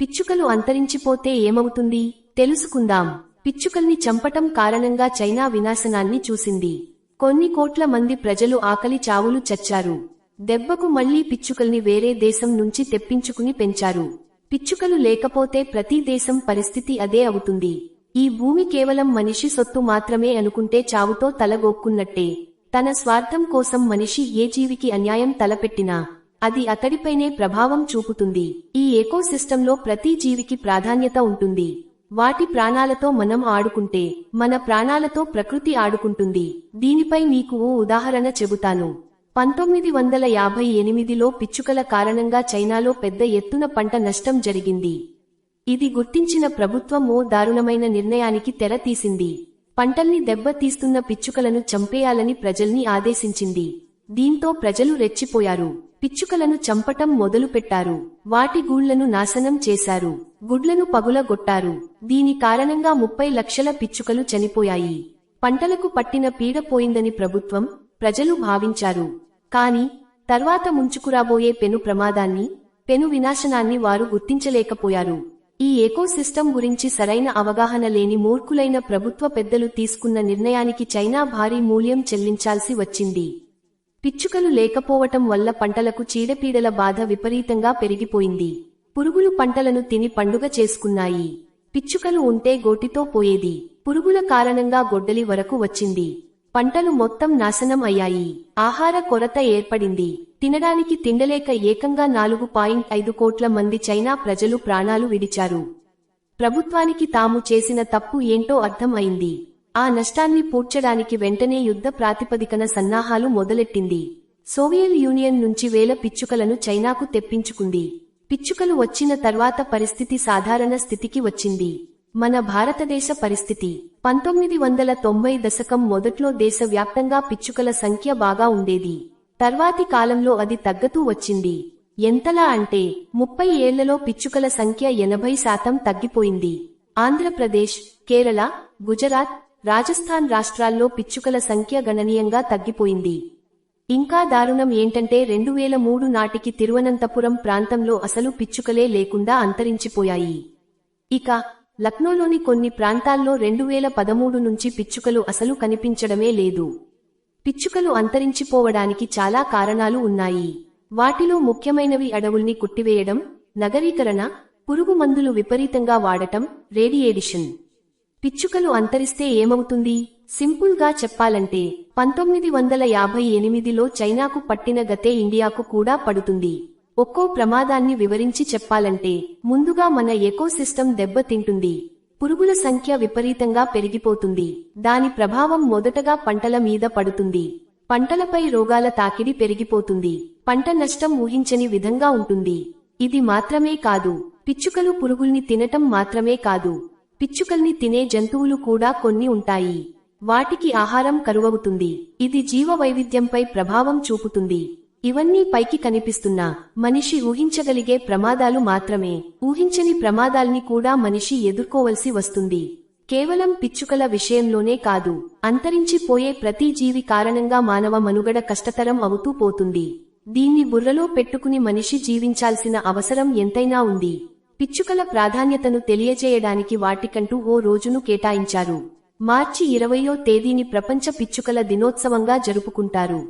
పిచ్చుకలు అంతరించిపోతే ఏమవుతుంది? తెలుసుకుందాం. పిచ్చుకల్ని చంపటం కారణంగా చైనా వినాశనాన్ని చూసింది. కొన్ని కోట్ల మంది ప్రజలు ఆకలి చావులు చచ్చారు. దెబ్బకు మళ్ళీ పిచ్చుకల్ని వేరే దేశం నుంచి తెప్పించుకుని పెంచారు. పిచ్చుకలు లేకపోతే ప్రతి దేశం పరిస్థితి అదే అవుతుంది. ఈ భూమి కేవలం మనిషి సొత్తు మాత్రమే అనుకుంటే చావుతో తలగొక్కున్నట్టే. తన స్వార్థం కోసం మనిషి ఏ జీవికి అన్యాయం తలపెట్టినా అది అతడిపైనే ప్రభావం చూపుతుంది. ఈ ఎకోసిస్టంలో ప్రతి జీవికి ప్రాధాన్యత ఉంటుంది. వాటి ప్రాణాలతో మనం ఆడుకుంటే మన ప్రాణాలతో ప్రకృతి ఆడుకుంటుంది. దీనిపై మీకు ఓ ఉదాహరణ చెబుతాను. పంతొమ్మిది వందల యాభై ఎనిమిదిలో పిచ్చుకల కారణంగా చైనాలో పెద్ద ఎత్తున పంట నష్టం జరిగింది. ఇది గుర్తించిన ప్రభుత్వం ఓ దారుణమైన నిర్ణయానికి తెర తీసింది. పంటల్ని దెబ్బతీస్తున్న పిచ్చుకలను చంపేయాలని ప్రజల్ని ఆదేశించింది. దీంతో ప్రజలు రెచ్చిపోయారు. పిచ్చుకలను చంపటం మొదలుపెట్టారు. వాటి గూళ్ళను నాశనం చేశారు. గుడ్లను పగులగొట్టారు. దీని కారణంగా ముప్పై లక్షల పిచ్చుకలు చనిపోయాయి. పంటలకు పట్టిన పీడ పోయిందని ప్రభుత్వం ప్రజలు భావించారు. కాని తర్వాత ముంచుకురాబోయే పెను ప్రమాదాన్ని పెను వినాశనాన్ని వారు గుర్తించలేకపోయారు. ఈ ఏకోసిస్టమ్ గురించి సరైన అవగాహన లేని మూర్ఖులైన ప్రభుత్వ పెద్దలు తీసుకున్న నిర్ణయానికి చైనా భారీ మూల్యం చెల్లించాల్సి వచ్చింది. పిచ్చుకలు లేకపోవటం వల్ల పంటలకు చీడపీడల బాధ విపరీతంగా పెరిగిపోయింది. పురుగులు పంటలను తిని పండుగ చేసుకున్నాయి. పిచ్చుకలు ఉంటే గోటితో పోయేది. పురుగుల కారణంగా గొడ్డలి వరకు వచ్చింది. పంటలు మొత్తం నాశనం అయ్యాయి. ఆహార కొరత ఏర్పడింది. తినడానికి తిండలేక ఏకంగా నాలుగు పాయింట్ ఐదు కోట్ల మంది చైనా ప్రజలు ప్రాణాలు విడిచారు. ప్రభుత్వానికి తాము చేసిన తప్పు ఏంటో అర్థం అయింది. ఆ నష్టాన్ని పూడ్చడానికి వెంటనే యుద్ధ ప్రాతిపదికన సన్నాహాలు మొదలెట్టింది. సోవియల్ యూనియన్ నుంచి వేల పిచ్చుకలను చైనాకు తెప్పించుకుంది. పిచ్చుకలు వచ్చిన తర్వాత పరిస్థితి సాధారణ స్థితికి వచ్చింది. మన భారతదేశ పరిస్థితి. పంతొమ్మిది వందల తొంభై దశకం మొదట్లో దేశవ్యాప్తంగా పిచ్చుకల సంఖ్య బాగా ఉండేది. తర్వాతి కాలంలో అది తగ్గతూ వచ్చింది. ఎంతలా అంటే ముప్పై ఏళ్ళలో పిచ్చుకల సంఖ్య ఎనభై శాతం తగ్గిపోయింది. ఆంధ్రప్రదేశ్ కేరళ గుజరాత్ రాజస్థాన్ రాష్ట్రాల్లో పిచ్చుకల సంఖ్య గణనీయంగా తగ్గిపోయింది. ఇంకా దారుణం ఏంటంటే రెండు వేల మూడు నాటికి తిరువనంతపురం ప్రాంతంలో అసలు పిచ్చుకలే లేకుండా అంతరించిపోయాయి. ఇక లక్నోలోని కొన్ని ప్రాంతాల్లో రెండు వేల పదమూడు నుంచి పిచ్చుకలు అసలు కనిపించడమే లేదు. పిచ్చుకలు అంతరించిపోవడానికి చాలా కారణాలు ఉన్నాయి. వాటిలో ముఖ్యమైనవి అడవుల్ని కుట్టివేయడం నగరీకరణ పురుగు మందులు విపరీతంగా వాడటం రేడియేడిషన్ పిచ్చుకలు అంతరిస్తే ఏమవుతుంది? సింపుల్గా చెప్పాలంటే పంతొమ్మిది వందల యాభై ఎనిమిదిలో చైనాకు పట్టిన గతే ఇండియాకు కూడా పడుతుంది. ఒక్కో ప్రమాదాన్ని వివరించి చెప్పాలంటే ముందుగా మన ఎకోసిస్టం దెబ్బతింటుంది. పురుగుల సంఖ్య విపరీతంగా పెరిగిపోతుంది. దాని ప్రభావం మొదటగా పంటల మీద పడుతుంది. పంటలపై రోగాల తాకిడి పెరిగిపోతుంది. పంట నష్టం ఊహించని విధంగా ఉంటుంది. ఇది మాత్రమే కాదు పిచ్చుకలు పురుగుల్ని తినటం మాత్రమే కాదు. పిచ్చుకల్ని తినే జంతువులు కూడా కొన్ని ఉంటాయి. వాటికి ఆహారం కరువవుతుంది. ఇది జీవ వైవిధ్యంపై ప్రభావం చూపుతుంది. ఇవన్నీ పైకి కనిపిస్తున్నా మనిషి ఊహించగలిగే ప్రమాదాలు మాత్రమే. ఊహించని ప్రమాదాల్ని కూడా మనిషి ఎదుర్కోవలసి వస్తుంది. కేవలం పిచ్చుకల విషయంలోనే కాదు అంతరించిపోయే ప్రతి జీవి కారణంగా మానవ మనుగడ కష్టతరం అవుతూ పోతుంది. దీన్ని బుర్రలో పెట్టుకుని మనిషి జీవించాల్సిన అవసరం ఎంతైనా ఉంది. పిచ్చుకల ప్రాధాన్యతను తెలియజేయడానికి వాటికంటూ ఓ రోజును కేటాయించారు. మార్చి ఇరవయో తేదీని ప్రపంచ పిచ్చుకల దినోత్సవంగా జరుపుకుంటారు.